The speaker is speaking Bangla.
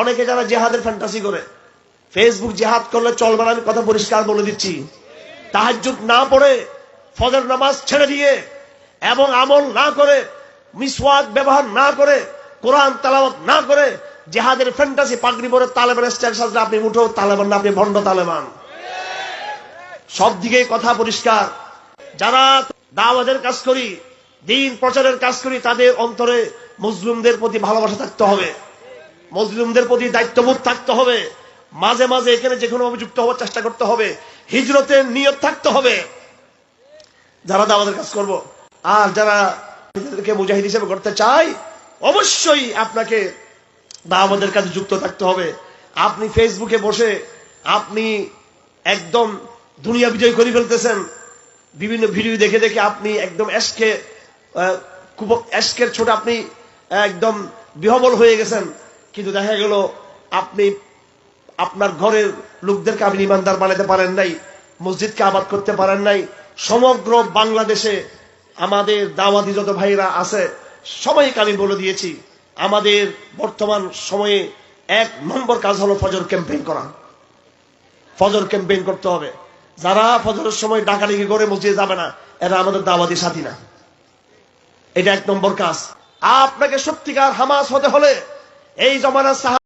অনেকে যারা জেহাদের ফ্যান্টাসি করে। ফেসবুক জেহাদ করলে চলবে না, আমি কথা পরিষ্কার বলে দিচ্ছি। তাহাজ্জুদ না পড়ে, ফজর নামাজ ছেড়ে দিয়ে এবং আমল না করে, মিসওয়াক ব্যবহার না করে, কোরআন তালাওয়াত না করে, জেহাদের ফ্যান্টাসি পাগড়ি পরে তালেবান স্টাইল সাজলে আপনি উঠো তালেবান আপনি ভণ্ড তালেবান। সব দিকে কথা পরিষ্কার। যারা দাওয়াতের কাজ করি, দিন প্রচারের কাজ করি, তাদের অন্তরে মুসলিমদের প্রতি ভালোবাসা থাকতে হবে। মুসলিমদের প্রতি দায়িত্ববোধ থাকতে হবে। মাঝে মাঝে এখানে যে কোনো অভিযুক্ত হওয়ার চেষ্টা করতে হবে। হিজরতের নিয়ত থাকতে হবে। যারা দাওয়াতের কাজ করব, আর যারা নিজেদেরকে মুজাহিদ হিসেবে করতে চাই অবশ্যই আপনাকে দাওয়াতের কাজে যুক্ত থাকতে হবে। আপনি ফেসবুকে বসে আপনি একদম দুনিয়া বিজয় করে ফেলতেছেন। বিভিন্ন ভিডিও দেখে দেখে আপনি একদম এসকে খুব এসকের ছোট আপনি একদম বিহবল হয়ে গেছেন। কিন্তু দেখা গেল আপনি আপনার ঘরের লোকদেরকে আপনি ইমানদার বানাতে পারেন নাই, মসজিদকে আবাদ করতে পারেন নাই, সমগ্র বাংলাদেশে আমাদের দাওয়াতি যত ভাইরা আছে, সবাইকে আমি বলে দিয়েছি, আমাদের বর্তমান সময়ে এক নম্বর কাজ হলো ফজর ক্যাম্পেইন করা। ফজর ক্যাম্পেইন করতে হবে। যারা ফজরের সময় ডাকাডাকি করে মসজিদে যাবে না, এরা আমাদের দাওয়াতি সাথী না। এটা এক নম্বর কাজ। আপনাকে সত্যিকার হামাস হতে হলে Eis a manança